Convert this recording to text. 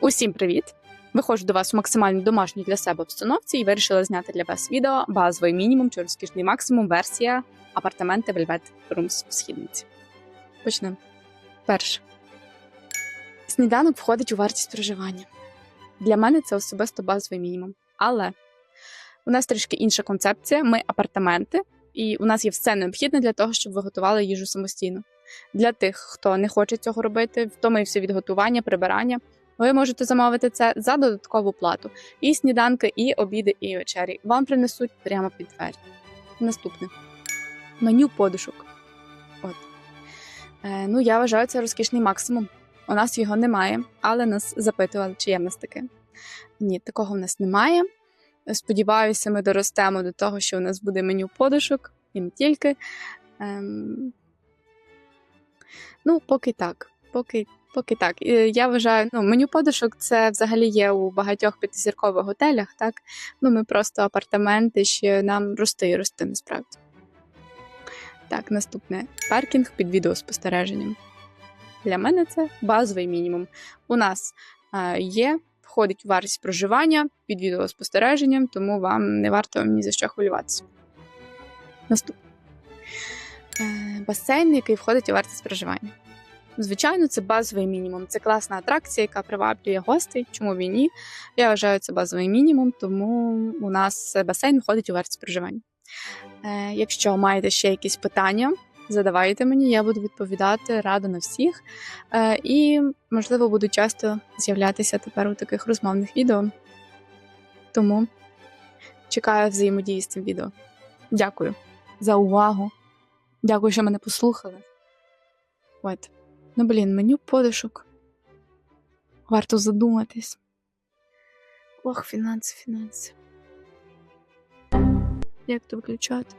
Усім привіт! Виходжу до вас у максимально домашній для себе обстановці і вирішила зняти для вас відео базовий мінімум чи розкішний максимум версія апартаменти Velvet Rooms в східниці. Почнемо. Перше. Сніданок входить у вартість проживання. Для мене це особисто базовий мінімум. Але у нас трішки інша концепція. Ми апартаменти, і у нас є все необхідне для того, щоб ви готували їжу самостійно. Для тих, хто не хоче цього робити, втомився від готування, прибирання. Ви можете замовити це за додаткову плату. І сніданки, і обіди, і вечері вам принесуть прямо під двері. Наступне меню подушок. От. Е, ну, я вважаю, це розкішний максимум. У нас його немає, але нас запитували, чи є в нас таке. Ні, такого в нас немає. Сподіваюся, ми доростемо до того, що у нас буде меню подушок, і не тільки. Ем... Ну, поки так. Поки Поки так. Я вважаю, ну меню подушок це взагалі є у багатьох п'ятизіркових готелях. Так, ну ми просто апартаменти, ще нам рости і рости насправді. Так, наступне паркінг під відеоспостереженням. Для мене це базовий мінімум. У нас е, є, входить у вартість проживання під відеоспостереженням, тому вам не варто ні за що хвилюватися. Наступне е, басейн, який входить у вартість проживання. Звичайно, це базовий мінімум. Це класна атракція, яка приваблює гостей. Чому б ні? Я вважаю це базовий мінімум, тому у нас басейн входить у вартість проживання. Е, якщо маєте ще якісь питання, задавайте мені, я буду відповідати радо на всіх. Е, і, можливо, буду часто з'являтися тепер у таких розмовних відео. Тому чекаю взаємодії з цим відео. Дякую за увагу. Дякую, що мене послухали. От. Ну, блін, меню подушок. Варто задуматись. Ох, фінанси, фінанси. Як то виключати?